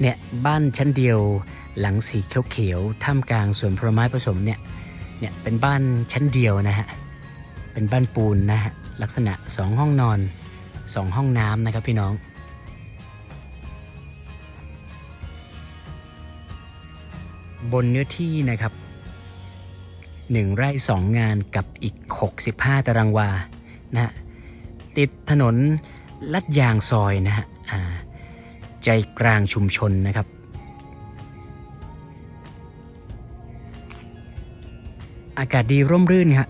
เนี่ยบ้านชั้นเดียวหลังสีเขียวๆท่ามกลางสวนผลไม้ผสมเนี่ยเนี่ยเป็นบ้านชั้นเดียวนะฮะเป็นบ้านปูนนะฮะลักษณะสองห้องนอนสองห้องน้ำนะครับพี่น้อง บนเนื้อที่นะครับหนึ่งไร่สองงานกับอีก 65 ตารางวานะฮะติดถนนลัดยางซอยนะฮะอ่า ใจกลางชุมชนนะครับ อากาศดีร่มรื่นครับ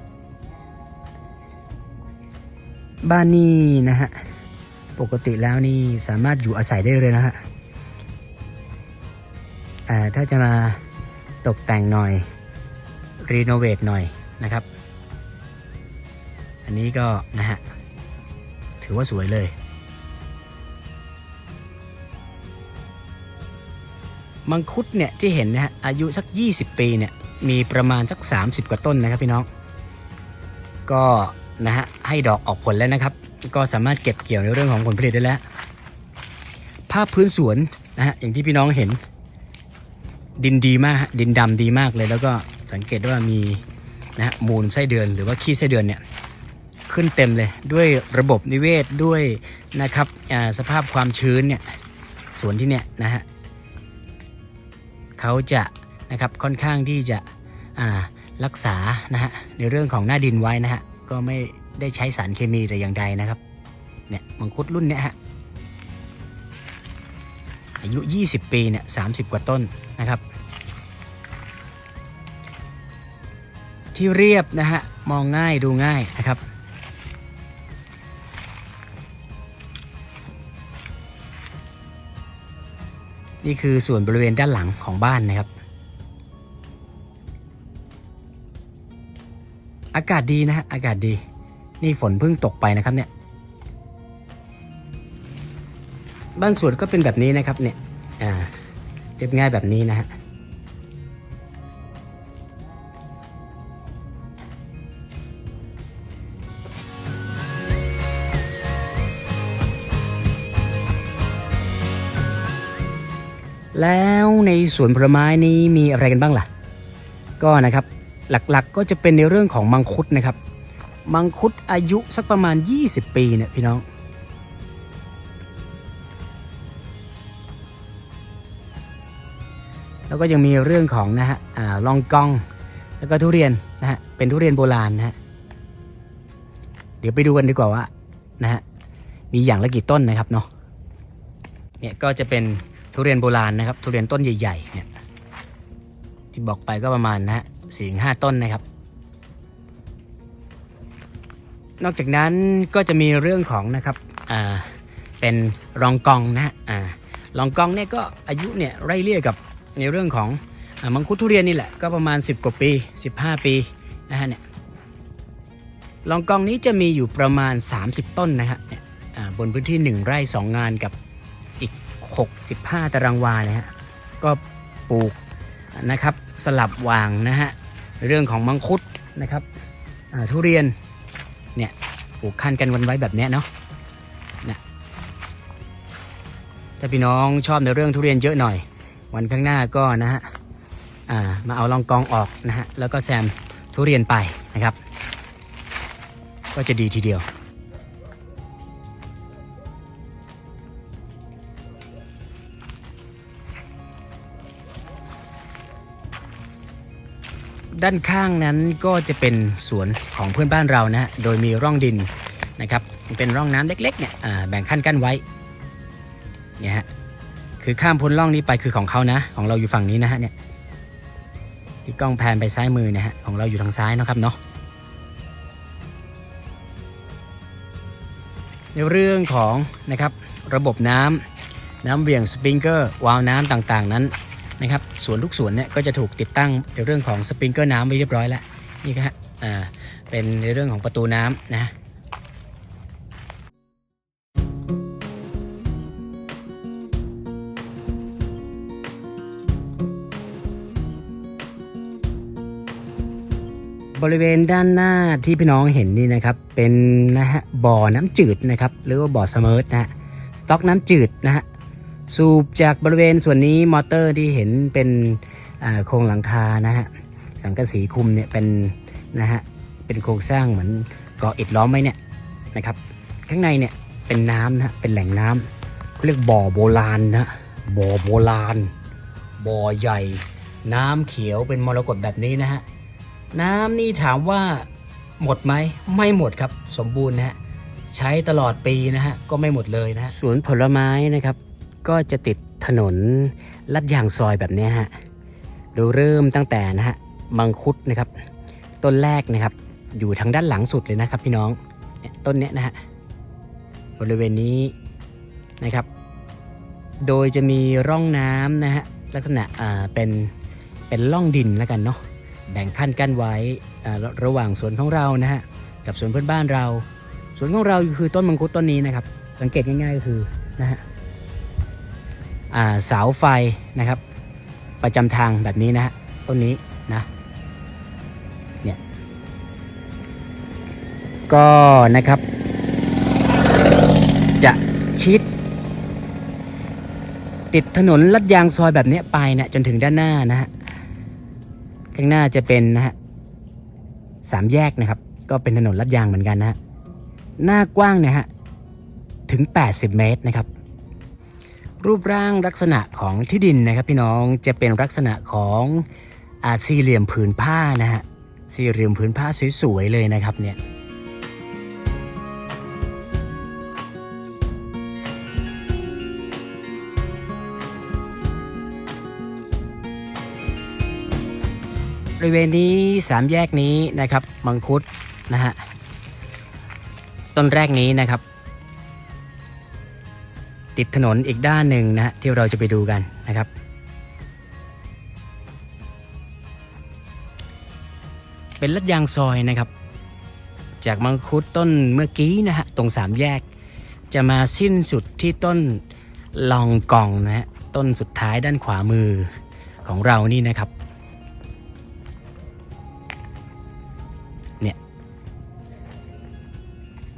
บ้านนี้นะฮะ ปกติแล้วนี่สามารถอยู่อาศัยได้เลยนะฮะถ้าจะมาตกแต่งหน่อย รีโนเวทหน่อยนะครับ อันนี้ก็นะฮะ ถือว่าสวยเลย มังคุดเนี่ยที่เห็นนะฮะอายุสัก 20 ปีเนี่ยมีประมาณสัก 30 กว่าต้นนะครับพี่น้อง ก็นะฮะให้ดอกออกผลแล้วนะครับ ก็สามารถเก็บเกี่ยวในเรื่องของผลผลิตได้แล้ว ภาพพื้นสวนนะฮะอย่างที่พี่น้องเห็น ดินดีมากดินดำดีมากเลย แล้วก็สังเกตว่ามีนะฮะมูลไส้เดือนหรือว่าขี้ไส้เดือนเนี่ยขึ้นเต็มเลยด้วยระบบนิเวศด้วยนะครับสภาพความชื้นเนี่ยสวนที่เนี่ยนะฮะ เขาจะนะครับค่อนข้างที่จะรักษานะฮะในเรื่องของหน้าดินไว้นะฮะก็ไม่ได้ใช้สารเคมีแต่อย่างใดนะครับเนี่ยมังคุดรุ่นเนี้ยฮะอายุ 20 ปีเนี่ย30กว่าต้นนะครับ ที่เรียบนะฮะมองง่ายดูง่ายนะครับ นี่คือส่วนบริเวณด้านหลังของบ้านนะครับ อากาศดีนะฮะอากาศดี นี่ฝนเพิ่งตกไปนะครับเนี่ย บ้านสวนก็เป็นแบบนี้นะครับเนี่ย อ่าเรียบง่ายแบบนี้นะฮะ แล้วในสวนผลไม้นี้มีอะไรกันบ้างล่ะ ก็นะครับหลักๆก็จะเป็นในเรื่องของมังคุดนะครับ มังคุดอายุสักประมาณ 20 ปีเนี่ยพี่น้อง แล้วก็ยังมีเรื่องของนะฮะอ่าลองกอง แล้วก็ทุเรียนนะฮะ เป็นทุเรียนโบราณนะฮะ เดี๋ยวไปดูกันดีกว่าว่านะฮะ มีอย่างละกี่ต้นนะครับเนาะ เนี่ยก็จะเป็น ทุเรียนโบราณนะครับ ทุเรียนต้นใหญ่ๆเนี่ยที่บอกไปก็ประมาณนะฮะสี่ห้าต้นนะครับ นอกจากนั้นก็จะมีเรื่องของนะครับอ่าเป็นรองกองนะอ่ารองกองเนี่ยก็อายุเนี่ยไร่เลี่ยกับในเรื่องของอมังคุดทุเรียนนี่แหละก็ประมาณ 10 กว่าปี 15 ปีนะฮะเนี่ยรองกองนี้จะมีอยู่ประมาณ 30 ต้นนะฮะเนี่ยอ่าบนพื้นที่ 1 ไร่ 2 งานกับ 65 ตารางวานะฮะก็ปลูกนะครับสลับวางนะฮะเรื่องของมังคุดนะครับทุเรียนเนี่ยปลูกคันกันวันไว้แบบนี้เนาะนะถ้าพี่น้องชอบในเรื่องทุเรียนเยอะหน่อย วันข้างหน้าก็นะฮะามาเอาลองกองออกนะฮะแล้วก็แซมทุเรียนไปนะครับ ก็จะดีทีเดียว ด้านข้างนั้นก็จะเป็นสวนของเพื่อนบ้านเรานะโดยมีร่องดินนะครับเป็นร่องน้ำเล็กๆเนี่ยแบ่งขั้นกั้นไว้เนี่ยฮะคือข้ามพ้นร่องนี้ไปคือของเขานะ ของเราอยู่ฝั่งนี้นะฮะเนี่ยที่กล้องแพนไปซ้ายมือนะฮะของเราอยู่ทางซ้ายนะครับเนาะในเรื่องของนะครับระบบน้ำน้ำเบี่ยงสปริงเกอร์วาล์วน้ำต่างๆ นั้น นะครับสวนทุกสวนเนี่ยก็จะถูกติดตั้งในเรื่องของสปริงเกอร์น้ำไว้เรียบร้อยแล้วนี่ก็ฮะอ่าเป็นในเรื่องของประตูน้ำนะบริเวณด้านหน้าที่พี่น้องเห็นนี่นะครับ เป็นนะฮะบ่อน้ำจืดนะครับ หรือว่าบ่อเสมอนะฮะสต็อกน้ำจืดนะฮะ สูบจากบริเวณส่วนนี้มอเตอร์ที่เห็นเป็นโครงหลังคานะฮะสังกะสีคุมเนี่ยเป็นนะฮะเป็นโครงสร้างเหมือนก่ออิฐล้อมไว้เนี่ยนะครับข้างในเนี่ยเป็นน้ำนะฮะเป็นแหล่งน้ำเขาเรียกบ่อโบราณนะบ่อโบราณบ่อใหญ่ น้ำเขียวเป็นมรกตแบบนี้นะฮะน้ำนี่ถามว่าหมดไหมไม่หมดครับสมบูรณ์นะฮะใช้ตลอดปีนะฮะก็ไม่หมดเลยนะสวนผลไม้นะครับ ก็จะติดถนนลัดยางซอยแบบนี้ฮะดูเริ่มตั้งแต่นะฮะมังคุดนะครับ ต้นแรกนะครับ อยู่ทางด้านหลังสุดเลยนะครับ พี่น้องต้นเนี้ยนะฮะบริเวณนี้นะครับ โดยจะมีร่องน้ำนะฮะลักษณะอ่าเป็นเป็นร่องดินแล้วกันเนาะแบ่งขั้นกั้นไว้อ่าระหว่างสวนของเรานะฮะกับสวนเพื่อนบ้านเรา สวนของเราคือต้นมังคุดต้นนี้นะครับ สังเกตง่ายๆก็คือนะฮะ เสาไฟนะครับ ประจำทางแบบนี้นะฮะต้นนี้นะเนี่ยก็นะครับ จะชิด ติดถนนลัดยางซอยแบบนี้ไปเนี่ยจนถึงด้านหน้านะฮะข้างหน้าจะเป็นนะฮะสามแยกนะครับ ก็เป็นถนนลัดยางเหมือนกันนะฮะหน้ากว้างเนี่ยฮะถึง 80 เมตรนะครับ รูปร่างลักษณะของที่ดินนะครับพี่น้องจะเป็นลักษณะของอาสี่เหลี่ยมผืนผ้านะฮะสี่เหลี่ยมผืนผ้าสวยๆเลยนะครับเนี่ยบริเวณนี้สามแยกนี้นะครับมังคุดนะฮะต้นแรกนี้นะครับ ติดถนนอีกด้านหนึ่งนะฮะที่เราจะไปดูกันนะครับ เป็นลัดยางซอยนะครับ จากมังคุดต้นเมื่อกี้นะฮะตรงสามแยก จะมาสิ้นสุดที่ต้นลองกองนะฮะต้นสุดท้ายด้านขวามือของเรานี่นะครับเนี่ย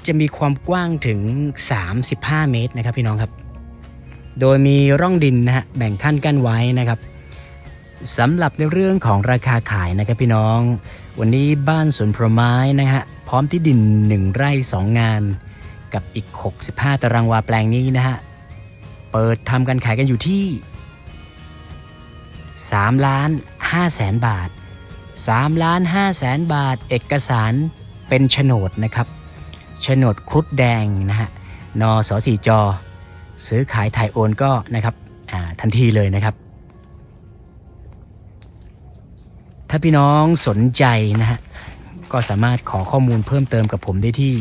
จะมีความกว้างถึง 35 เมตรนะครับพี่น้องครับ โดยมีร่องดินนะฮะแบ่งขั้นกั้นไว้นะครับสำหรับในเรื่องของราคาขายนะครับพี่น้อง วันนี้บ้านสวนผลไม้นะฮะพร้อมที่ดิน 1 ไร่ 2 งาน กับอีก 65 ตารางวาแปลงนี้นะฮะเปิดทำกันขายกันอยู่ที่3ล้าน5แสนบาท3ล้าน5แสนบาท เอกสารเป็นโฉนดนะครับโฉนดครุฑแดงนะฮะนสสีจอ ซื้อขายถ่ายโอนก็นะครับทันทีเลยนะครับ ถ้าพี่น้องสนใจนะฮะก็สามารถขอข้อมูลเพิ่มเติมกับผมได้ที่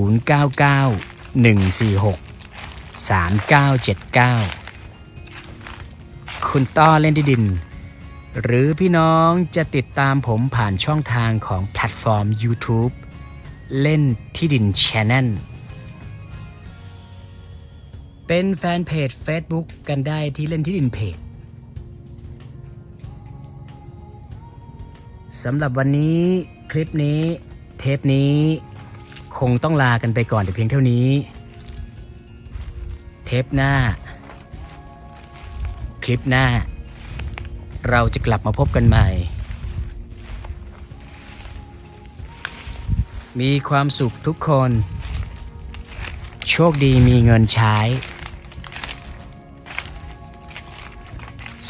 099 146 3979 คุณต้อเล่นที่ดิน หรือพี่น้องจะติดตามผมผ่านช่องทางของแพลตฟอร์ม YouTube เล่นที่ดิน Channel เป็นแฟนเพจ Facebook กันได้ที่เล่นที่ดินเพจสำหรับวันนี้คลิปนี้เทปนี้คงต้องลากันไปก่อนแต่เพียงเท่านี้ เทปหน้า คลิปหน้า เราจะกลับมาพบกันใหม่ มีความสุขทุกคน โชคดีมีเงินใช้